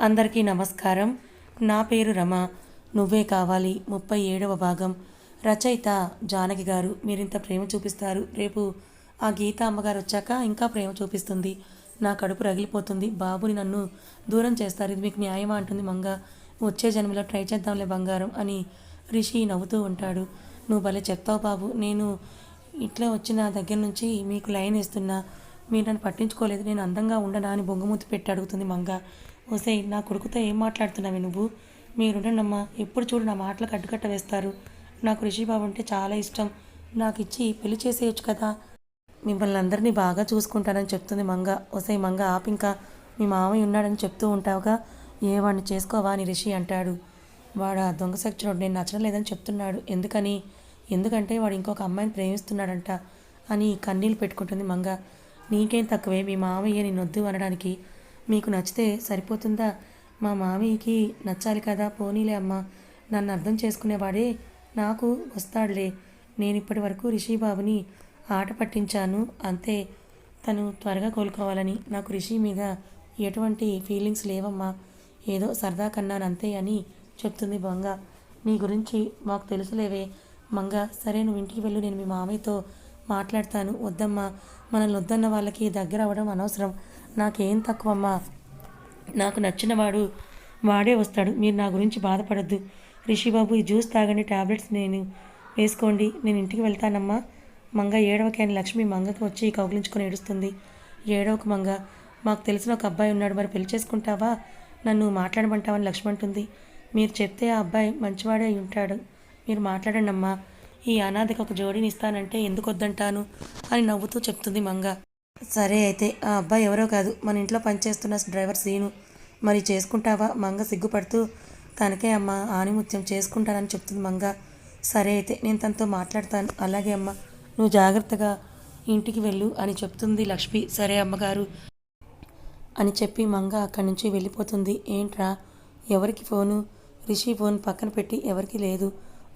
అందరికీ నమస్కారం. నా పేరు రమ. నువ్వే కావాలి. ముప్పై ఏడవ భాగం. రచయిత జానకి గారు మీరింత ప్రేమ చూపిస్తారు. రేపు ఆ గీత అమ్మగారు వచ్చాక ఇంకా ప్రేమ చూపిస్తుంది. నా కడుపు రగిలిపోతుంది. బాబుని నన్ను దూరం చేస్తారు. ఇది మీకు న్యాయమా అంటుంది మంగ. వచ్చే జన్మలో ట్రై చేద్దాంలే బంగారం అని రిషి నవ్వుతూ ఉంటాడు. నువ్వు భలే చెప్తావు బాబు. నేను ఇట్లా వచ్చిన దగ్గర నుంచి మీకు లైన్ ఇస్తున్నా మీరు నన్ను పట్టించుకోలేదు. నేను అందంగా ఉండనా అని బొంగుమూతి పెట్టి అడుగుతుంది మంగ. ఓసే నా కొడుకుతో ఏం మాట్లాడుతున్నావు నువ్వు? మీరుండమ్మా ఎప్పుడు చూడు నా మాటలకు అడ్డుకట్ట వేస్తారు. నాకు రిషిబాబు అంటే చాలా ఇష్టం. నాకు ఇచ్చి పెళ్ళి చేసేయచ్చు కదా. మిమ్మల్ని అందరినీ బాగా చూసుకుంటానని చెప్తుంది మంగ. ఒసే మంగ ఆపింకా మీ మామయ్య ఉన్నాడని చెప్తూ ఉంటావుగా? ఏ వాడిని చేసుకోవా అని రిషి అంటాడు. వాడు ఆ దొంగ సెక్చుడు నేను నచ్చడం లేదని చెప్తున్నాడు. ఎందుకని? ఎందుకంటే వాడు ఇంకొక అమ్మాయిని ప్రేమిస్తున్నాడంట అని కన్నీళ్ళు పెట్టుకుంటుంది మంగ. నీకేం తక్కువే? మీ మామయ్య నిన్నొద్దు అనడానికి. మీకు నచ్చితే సరిపోతుందా? మా మామయ్యకి నచ్చాలి కదా పోనీలే అమ్మా. నన్ను అర్థం చేసుకునేవాడే నాకు వస్తాడులే. నేను ఇప్పటి వరకు రిషిబాబుని ఆట పట్టించాను అంతే. తను త్వరగా కోలుకోవాలని. నాకు రిషి మీద ఎటువంటి ఫీలింగ్స్ లేవమ్మా. ఏదో సరదా కన్నాను అంతే అని చెప్తుంది బొంగ. నీ గురించి మాకు తెలుసులేవే. మంగ సరే నువ్వు ఇంటికి వెళ్ళు నేను మీ మామయ్యతో మాట్లాడతాను. వద్దమ్మా. మనల్ని వద్దన్న వాళ్ళకి దగ్గర అవ్వడం అనవసరం. నాకేం తక్కువమ్మా? నాకు నచ్చినవాడు వాడే వస్తాడు. మీరు నా గురించి బాధపడద్దు. రిషిబాబు ఈ జ్యూస్ తాగండి టాబ్లెట్స్ నేను వేసుకోండి. నేను ఇంటికి వెళ్తానమ్మా. మంగ ఏడవకి అని లక్ష్మి మంగకి వచ్చి కౌగిలించుకొని ఏడుస్తుంది. ఏడవకు మంగ మాకు తెలిసిన ఒక అబ్బాయి ఉన్నాడు. మరి పెళ్ళి చేసుకుంటావా? నన్ను మాట్లాడమంటావని లక్ష్మి అంటుంది. మీరు చెప్తే ఆ అబ్బాయి మంచివాడే ఉంటాడు. మీరు మాట్లాడండి అమ్మా ఈ అనాథకి ఒక జోడీని ఇస్తానంటే ఎందుకు వద్దంటాను అని నవ్వుతూ చెప్తుంది మంగ. సరే అయితే ఆ అబ్బాయి ఎవరో కాదు. మన ఇంట్లో పనిచేస్తున్న డ్రైవర్ సీను. మరి చేసుకుంటావా? మంగ సిగ్గుపడుతూ తనకే అమ్మ ఆనిముత్యం చేసుకుంటానని చెప్తుంది మంగ. సరే అయితే నేను తనతో మాట్లాడతాను. అలాగే అమ్మ నువ్వు జాగ్రత్తగా ఇంటికి వెళ్ళు అని చెప్తుంది లక్ష్మి. సరే అమ్మగారు అని చెప్పి మంగ అక్కడి నుంచి వెళ్ళిపోతుంది. ఏంట్రా? ఎవరికి ఫోను? రిషి ఫోన్ పక్కన పెట్టి ఎవరికి లేదు.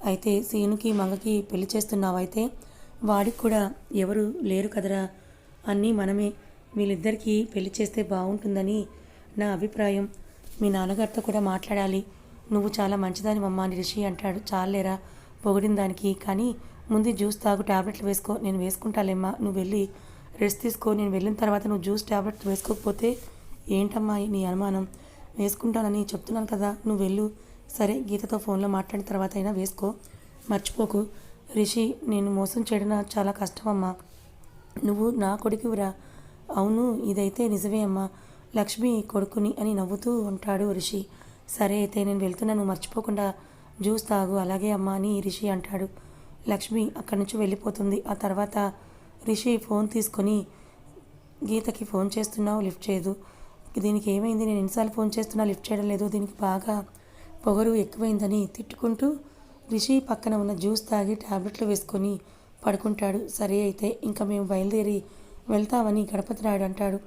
అయితే సీనుకి మంగకి పెళ్ళి చేస్తున్నావైతే వాడికి కూడా ఎవరు లేరు కదరా? అన్నీ మనమే. వీళ్ళిద్దరికీ పెళ్ళి చేస్తే బాగుంటుందని నా అభిప్రాయం. మీ నాన్నగారితో కూడా మాట్లాడాలి. నువ్వు చాలా మంచిదాని మమ్మ అని రిషి అంటాడు. చాలేరా పొగిడిన దానికి. కానీ ముందు జ్యూస్ తాగు టాబ్లెట్లు వేసుకో. నేను వేసుకుంటాలేమ్మా. నువ్వు వెళ్ళి రెస్ట్ తీసుకో. నేను వెళ్ళిన తర్వాత నువ్వు జ్యూస్ టాబ్లెట్ వేసుకోకపోతే ఏంటమ్మా నీ అనుమానం? వేసుకుంటానని చెప్తున్నాను కదా. నువ్వు వెళ్ళు. సరే గీతతో ఫోన్లో మాట్లాడిన తర్వాత అయినా వేసుకో. మర్చిపోకు. రిషి నేను మోసం చేయడం చాలా కష్టమమ్మా నువ్వు నా కొడుకురా అవును ఇదైతే నిజమే అమ్మా. లక్ష్మి కొడుకుని అని నవ్వుతూ ఉంటాడు రిషి. సరే అయితే నేను వెళ్తున్నాను మర్చిపోకుండా జ్యూస్ తాగు అలాగే అమ్మా అని రిషి అంటాడు. లక్ష్మి అక్కడి నుంచి వెళ్ళిపోతుంది. ఆ తర్వాత రిషి ఫోన్ తీసుకొని గీతకి ఫోన్ చేస్తున్నావు లిఫ్ట్ చేయదు. దీనికి ఏమైంది? నేను ఎన్నిసార్లు ఫోన్ చేస్తున్నా లిఫ్ట్ చేయడం లేదు. దీనికి బాగా పొగరు ఎక్కువైందని తిట్టుకుంటూ రిషి పక్కన ఉన్న జ్యూస్ తాగి టాబ్లెట్లు వేసుకొని పడుకుంటాడు. సరే అయితే ఇంకా మేము బయలుదేరి వెళ్తామని గణపతిరాయుడు అంటాడు.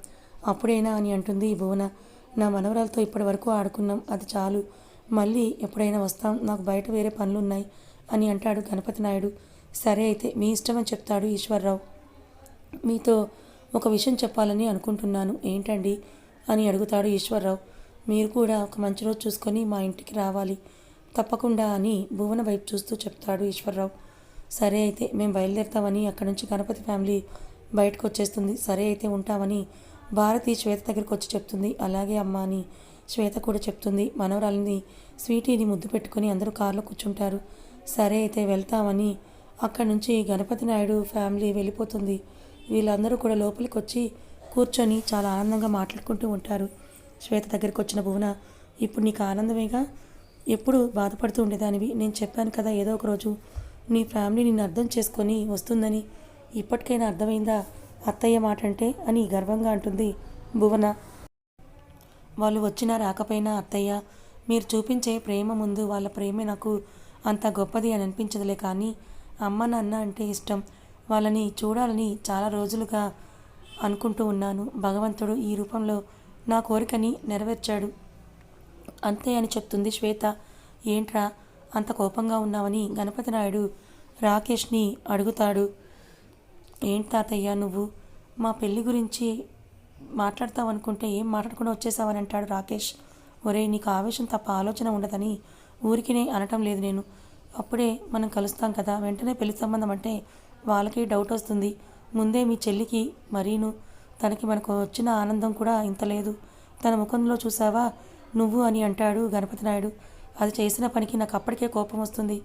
అప్పుడైనా అని అంటుంది భువన. నా మనవరాలతో ఇప్పటి వరకు ఆడుకున్నాం. అది చాలు. మళ్ళీ ఎప్పుడైనా వస్తాం. నాకు బయట వేరే పనులు ఉన్నాయి అని అంటాడు గణపతి నాయుడు సరే అయితే మీ ఇష్టమని చెప్తాడు ఈశ్వర్రావు. మీతో ఒక విషయం చెప్పాలని అనుకుంటున్నాను. ఏంటండి అని అడుగుతాడు ఈశ్వర్రావు. మీరు కూడా ఒక మంచి రోజు చూసుకొని మా ఇంటికి రావాలి. తప్పకుండా అని భువన వైపు చూస్తూ చెప్తాడు ఈశ్వర్రావు. సరే అయితే మేము బయలుదేరుతామని అక్కడి నుంచి గణపతి ఫ్యామిలీ బయటకు వచ్చేస్తుంది. సరే అయితే ఉంటామని భారతి శ్వేత దగ్గరికి వచ్చి చెప్తుంది. అలాగే అమ్మ అని శ్వేత కూడా చెప్తుంది. మనవరాలని స్వీటీని ముద్దు పెట్టుకొని అందరూ కారులో కూర్చుంటారు. సరే అయితే వెళ్తామని అక్కడి నుంచి గణపతి నాయుడు ఫ్యామిలీ వెళ్ళిపోతుంది. వీళ్ళందరూ కూడా లోపలికి వచ్చి కూర్చొని చాలా ఆనందంగా మాట్లాడుకుంటూ ఉంటారు. శ్వేత దగ్గరికి వచ్చిన భువన ఇప్పుడు నీకు ఆనందమేగా? ఎప్పుడు బాధపడుతూ ఉండేదానివి? నేను చెప్పాను కదా ఏదో ఒక రోజు నీ ఫ్యామిలీ నిన్ను అర్థం చేసుకొని వస్తుందని ఇప్పటికైనా అర్థమైందా? అత్తయ్య మాట అంటే అని గర్వంగా అంటుంది భువన. వాళ్ళు వచ్చినా రాకపోయినా అత్తయ్య మీరు చూపించే ప్రేమ ముందు వాళ్ళ ప్రేమే నాకు అంత గొప్పది అని అనిపించదులే కానీ అమ్మ నాన్న అంటే ఇష్టం. వాళ్ళని చూడాలని చాలా రోజులుగా అనుకుంటూ ఉన్నాను. భగవంతుడు ఈ రూపంలో నా కోరికని నెరవేర్చాడు. అంతే అని చెప్తుంది శ్వేత. ఏంట్రా? అంత కోపంగా ఉన్నావని గణపతి నాయుడు రాకేష్ని అడుగుతాడు. ఏంటి తాతయ్య నువ్వు? మా పెళ్ళి గురించి మాట్లాడతావనుకుంటే ఏం మాట్లాడకుండా వచ్చేసావని అంటాడు రాకేష్. ఒరేయ్ నీకు ఆవేశం తప్ప ఆలోచన ఉండదని ఊరికినే అనటం లేదు నేను. అప్పుడే మనం కలుస్తాం కదా వెంటనే పెళ్ళి సంబంధం అంటే వాళ్ళకి డౌట్ వస్తుంది. ముందే మీ చెల్లికి మరీను. తనకి మనకు వచ్చిన ఆనందం కూడా ఇంత లేదు. తన ముఖంలో చూసావా? నువ్వు అని అంటాడు గణపతి నాయుడు. అది చేసిన పనికి నాకు అప్పటికే కోపం వస్తుంది.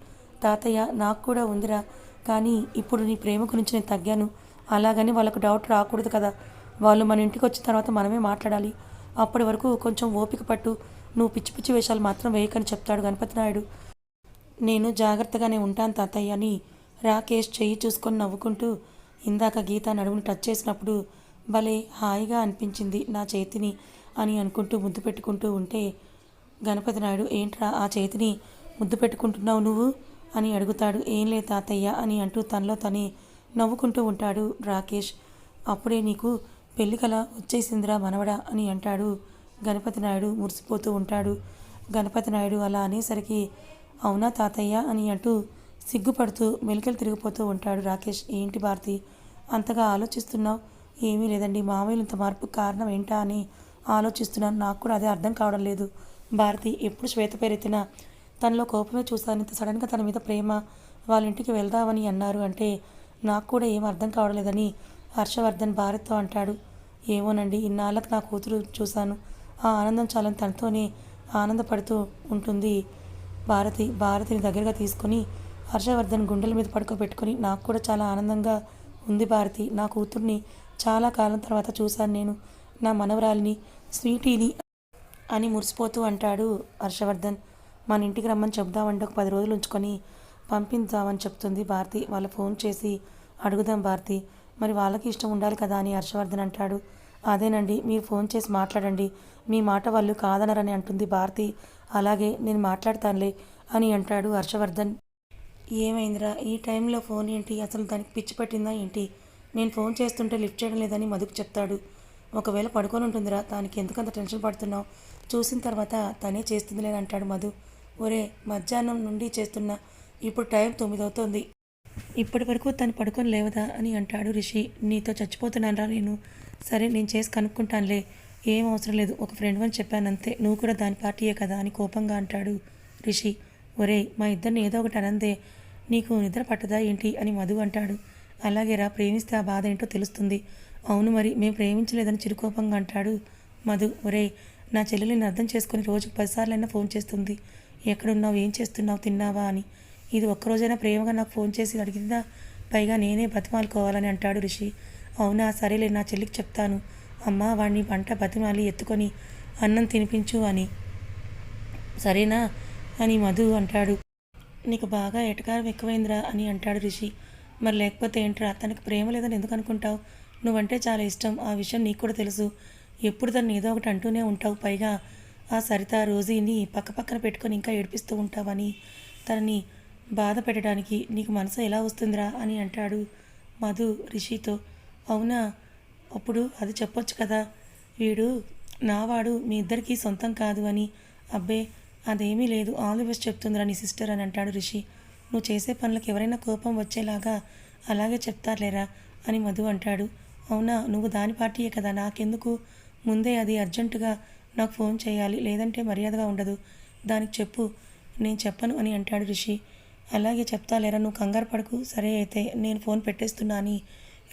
తాతయ్య నాకు కూడా ఉందిరా. కానీ ఇప్పుడు నీ ప్రేమ గురించి నేను తగ్గాను. అలాగని వాళ్ళకు డౌట్ రాకూడదు కదా. వాళ్ళు మన ఇంటికి వచ్చిన తర్వాత మనమే మాట్లాడాలి. అప్పటి వరకు కొంచెం ఓపిక పట్టు. నువ్వు పిచ్చి పిచ్చి వేషాలు మాత్రం వేయకని చెప్తాడు గణపతి నాయుడు. నేను జాగ్రత్తగానే ఉంటాను తాతయ్య అని రాకేష్ చెయ్యి చూసుకొని నవ్వుకుంటూ ఇందాక గీత నడుముని టచ్ చేసినప్పుడు భలే హాయిగా అనిపించింది నా చేతిని అని అనుకుంటూ ముద్దు పెట్టుకుంటూ ఉంటే గణపతి నాయుడు ఏంట్రా ఆ చేతిని ముద్దు పెట్టుకుంటున్నావు నువ్వు? అని అడుగుతాడు. ఏం లే తాతయ్య అని అంటూ తనలో తనే నవ్వుకుంటూ ఉంటాడు రాకేష్. అప్పుడే నీకు పెళ్ళి కల వచ్చేసిందిరా మనవడా అని అంటాడు గణపతి నాయుడు మురిసిపోతూ ఉంటాడు. గణపతి నాయుడు అలా అనేసరికి అవునా తాతయ్య అని అంటూ సిగ్గుపడుతూ మెలికలు తిరిగిపోతూ ఉంటాడు రాకేష్. ఏంటి భారతి అంతగా ఆలోచిస్తున్నావు? ఏమీ లేదండి మామయ్యలు ఇంత మార్పు కారణం ఏంటా అని ఆలోచిస్తున్నాను. నాకు కూడా అదే అర్థం కావడం లేదు. భారతి ఎప్పుడు శ్వేత పేరెత్తినా తనలో కోపమే చూశాను ఇంత సడన్గా తన మీద ప్రేమ వాళ్ళ ఇంటికి వెళ్దామని అన్నారు అంటే నాకు కూడా ఏం అర్థం కావడం లేదని హర్షవర్ధన్ భారత్తో అంటాడు. ఏమోనండి ఇన్నాళ్ళకు నా కూతురు చూశాను. ఆ ఆనందం చాలని తనతోనే ఆనందపడుతూ ఉంటుంది. భారతి భారతిని దగ్గరగా తీసుకొని హర్షవర్ధన్ గుండెల మీద పడుకోబెట్టుకొని నాకు కూడా చాలా ఆనందంగా ఉంది భారతి. నా కూతుర్ని చాలా కాలం తర్వాత చూశాను నేను. నా మనవరాలిని స్వీటీని అని మురిసిపోతూ అంటాడు హర్షవర్ధన్. మన ఇంటికి రమ్మని చెబుదామంటే ఒక పది రోజులు ఉంచుకొని పంపించామని చెప్తుంది భారతి. వాళ్ళ ఫోన్ చేసి అడుగుదాం భారతి. మరి వాళ్ళకి ఇష్టం ఉండాలి కదా అని హర్షవర్ధన్ అంటాడు. అదేనండి మీరు ఫోన్ చేసి మాట్లాడండి. మీ మాట వాళ్ళు కాదనరని అంటుంది భారతి. అలాగే నేను మాట్లాడతానులే అని అంటాడు హర్షవర్ధన్. ఏమైందిరా? ఈ టైంలో ఫోన్ ఏంటి? అసలు దానికి పిచ్చి పట్టిందా ఏంటి? నేను ఫోన్ చేస్తుంటే లిఫ్ట్ చేయడం లేదని మధుకు చెప్తాడు. ఒకవేళ పడుకొని ఉంటుందిరా. దానికి ఎందుకంత టెన్షన్ పడుతున్నావు? చూసిన తర్వాత తనే చేస్తుంది అంటాడు మధు. ఒరే మధ్యాహ్నం నుండి చేస్తున్నా ఇప్పుడు టైం తొమ్మిది అవుతోంది ఇప్పటి వరకు తను పడుకొని లేవదా అని అంటాడు రిషి. నీతో చచ్చిపోతున్నానరా నేను. సరే నేను చేసి కనుక్కుంటానులే. ఏం అవసరం లేదు. ఒక ఫ్రెండ్ అని చెప్పాను అంతే నువ్వు కూడా దాని పార్టీయే కదా అని కోపంగా అంటాడు రిషి. ఒరే మా ఇద్దరిని ఏదో ఒకటి అనందే. నీకు నిద్ర పట్టదా ఏంటి అని మధు అంటాడు. అలాగేరా ప్రేమిస్తే ఆ బాధ ఏంటో తెలుస్తుంది. అవును మరి మేము ప్రేమించలేదని చిరుకోపంగా అంటాడు మధు. ఒరే నా చెల్లెలిని అర్థం చేసుకుని రోజుకు పదిసార్లైనా ఫోన్ చేస్తుంది. ఎక్కడున్నావు? ఏం చేస్తున్నావు? తిన్నావా అని. ఇది ఒక్కరోజైనా ప్రేమగా నాకు ఫోన్ చేసి అడిగిందా పైగా నేనే బతిమాలుకోవాలని అంటాడు రిషి. అవునా? సరేలే నా చెల్లికి చెప్తాను. అమ్మా వాడిని పంట బతిమాలి ఎత్తుకొని అన్నం తినిపించు అని. సరేనా అని మధు అంటాడు. నీకు బాగా ఎటకారం ఎక్కువైందిరా అని అంటాడు రిషి. మరి లేకపోతే ఏంట్రా? తనకు ప్రేమ లేదని ఎందుకు అనుకుంటావు? నువ్వంటే చాలా ఇష్టం. ఆ విషయం నీకు కూడా తెలుసు. ఎప్పుడు తను ఏదో ఒకటి అంటూనే ఉంటావు. పైగా ఆ సరిత రోజీని పక్క పక్కన పెట్టుకొని ఇంకా ఏడిపిస్తూ ఉంటావని తనని బాధ పెట్టడానికి నీకు మనసు ఎలా వస్తుందిరా అని అంటాడు మధు రిషితో. అవునా? అప్పుడు అది చెప్పొచ్చు కదా. వీడు నావాడు మీ ఇద్దరికీ సొంతం కాదు అని. అబ్బే అదేమీ లేదు. ఆల్ ది బెస్ట్ చెప్తుందిరా నీ సిస్టర్ అని అంటాడు రిషి. నువ్వు చేసే పనులకు ఎవరైనా కోపం వచ్చేలాగా అలాగే చెప్తారులేరా అని మధు అంటాడు. అవునా? నువ్వు దాని పార్టీయే కదా. నాకెందుకు? ముందే అది అర్జెంటుగా నాకు ఫోన్ చేయాలి లేదంటే మర్యాదగా ఉండదు. దానికి చెప్పు నేను చెప్పను అని అంటాడు రిషి. అలాగే చెప్తాలేరా నువ్వు కంగారు పడకు. సరే అయితే నేను ఫోన్ పెట్టేస్తున్నా అని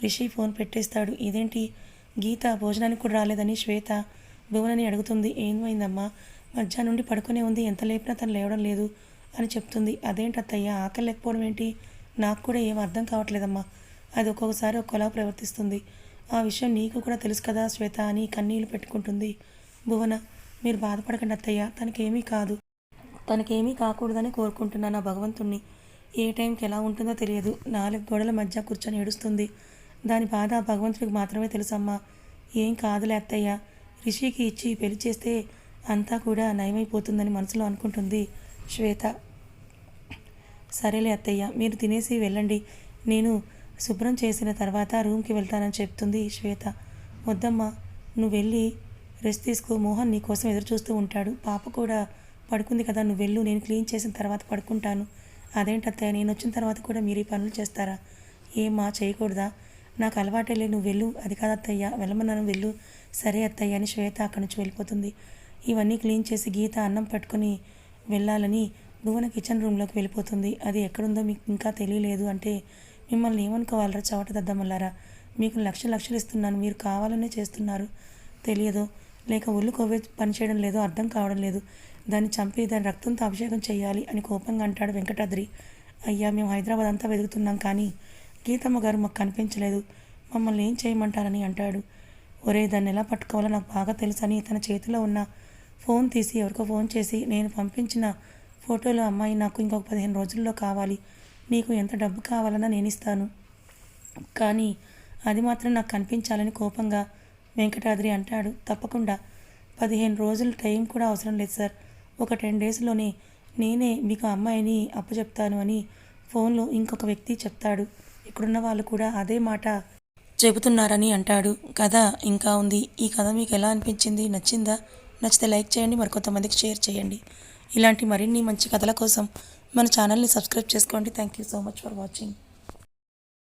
రిషి ఫోన్ పెట్టేస్తాడు. ఇదేంటి? గీత భోజనానికి కూడా రాలేదని శ్వేత భువనని అడుగుతుంది. ఏమైందమ్మా? మధ్యాహ్నం నుండి పడుకునే ఉంది. ఎంత లేపినా తను లేవడం లేదు అని చెప్తుంది. అదేంటి అత్తయ్య? ఆకలి లేకపోవడం ఏంటి? నాకు కూడా ఏం అర్థం కావట్లేదమ్మా. అది ఒక్కొక్కసారి ఒక్కోలా ప్రవర్తిస్తుంది. ఆ విషయం నీకు కూడా తెలుసు కదా శ్వేత అని కన్నీళ్ళు పెట్టుకుంటుంది. భువన మీరు బాధపడకండి అత్తయ్య తనకేమీ కాదు. తనకేమీ కాకూడదని కోరుకుంటున్నాను నా భగవంతుణ్ణి. ఏ టైంకి ఎలా ఉంటుందో తెలియదు. నాలుగు గోడల మధ్య కూర్చొని ఏడుస్తుంది. దాని బాధ ఆ భగవంతుడికి మాత్రమే తెలుసమ్మా. ఏం కాదులే అత్తయ్య. రిషికి ఇచ్చి పెళ్ళి చేస్తే అంతా కూడా నయమైపోతుందని మనసులో అనుకుంటుంది శ్వేత. సరేలే అత్తయ్య మీరు తినేసి వెళ్ళండి. నేను శుభ్రం చేసిన తర్వాత రూమ్కి వెళ్తానని చెప్తుంది శ్వేత. వద్దమ్మ నువ్వు వెళ్ళి రెస్ట్ తీసుకో. మోహన్ నీ కోసం ఎదురు చూస్తూ ఉంటాడు. పాప కూడా పడుకుంది కదా నువ్వు వెళ్ళు. నేను క్లీన్ చేసిన తర్వాత పడుకుంటాను. అదేంటత్తయ్య నేను వచ్చిన తర్వాత కూడా మీరు ఈ పనులు చేస్తారా? ఏమా చేయకూడదా? నాకు అలవాటే లే నువ్వు వెళ్ళు. అది కాదు అత్తయ్య వెళ్ళమన్నాను. వెళ్ళు. సరే అత్తయ్య అని శ్వేత అక్కడి నుంచి వెళ్ళిపోతుంది. ఇవన్నీ క్లీన్ చేసి గీత అన్నం పట్టుకుని వెళ్ళాలని భువన కిచెన్ రూమ్లోకి వెళ్ళిపోతుంది. అది ఎక్కడుందో మీకు ఇంకా తెలియలేదు అంటే మిమ్మల్ని ఏమనుకోవాలరా చవట దద్దమల్లారా మీకు లక్ష లక్షలు ఇస్తున్నాను మీరు కావాలనే చేస్తున్నారు. తెలియదు. లేక ఒళ్ళు కొవ్వే పనిచేయడం లేదో అర్థం కావడం లేదు. దాన్ని చంపి దాని రక్తంతో అభిషేకం చేయాలి అని కోపంగా అంటాడు వెంకటాద్రి. అయ్యా మేము హైదరాబాద్ అంతా వెతుకుతున్నాం కానీ గీతమ్మ గారు మాకు కనిపించలేదు. మమ్మల్ని ఏం చేయమంటారని అంటాడు. ఒరే దాన్ని ఎలా పట్టుకోవాలో నాకు బాగా తెలుసని తన చేతిలో ఉన్న ఫోన్ తీసి ఎవరికో ఫోన్ చేసి నేను పంపించిన ఫోటోలో అమ్మాయి నాకు ఇంకొక పదిహేను రోజుల్లో కావాలి. నీకు ఎంత డబ్బు కావాలన్నా నేను ఇస్తాను కానీ అది మాత్రం నాకు కనిపించాలని కోపంగా వెంకటాద్రి అంటాడు. తప్పకుండా. పదిహేను రోజులు టైం కూడా అవసరం లేదు సార్. ఒక టెన్ డేస్లోనే నేనే మీకు అమ్మాయిని అమ్మాయిని అప్పచెప్తాను అని ఫోన్లో ఇంకొక వ్యక్తి చెప్తాడు. ఇక్కడున్న వాళ్ళు కూడా అదే మాట చెబుతున్నారని అంటాడు. కథ ఇంకా ఉంది. ఈ కథ మీకు ఎలా అనిపించింది? నచ్చిందా? నచ్చితే లైక్ చేయండి. మరికొంతమందికి షేర్ చేయండి. ఇలాంటి మరిన్ని మంచి కథల కోసం మన ఛానల్ని సబ్స్క్రైబ్ చేసుకోండి. Thank you so much for watching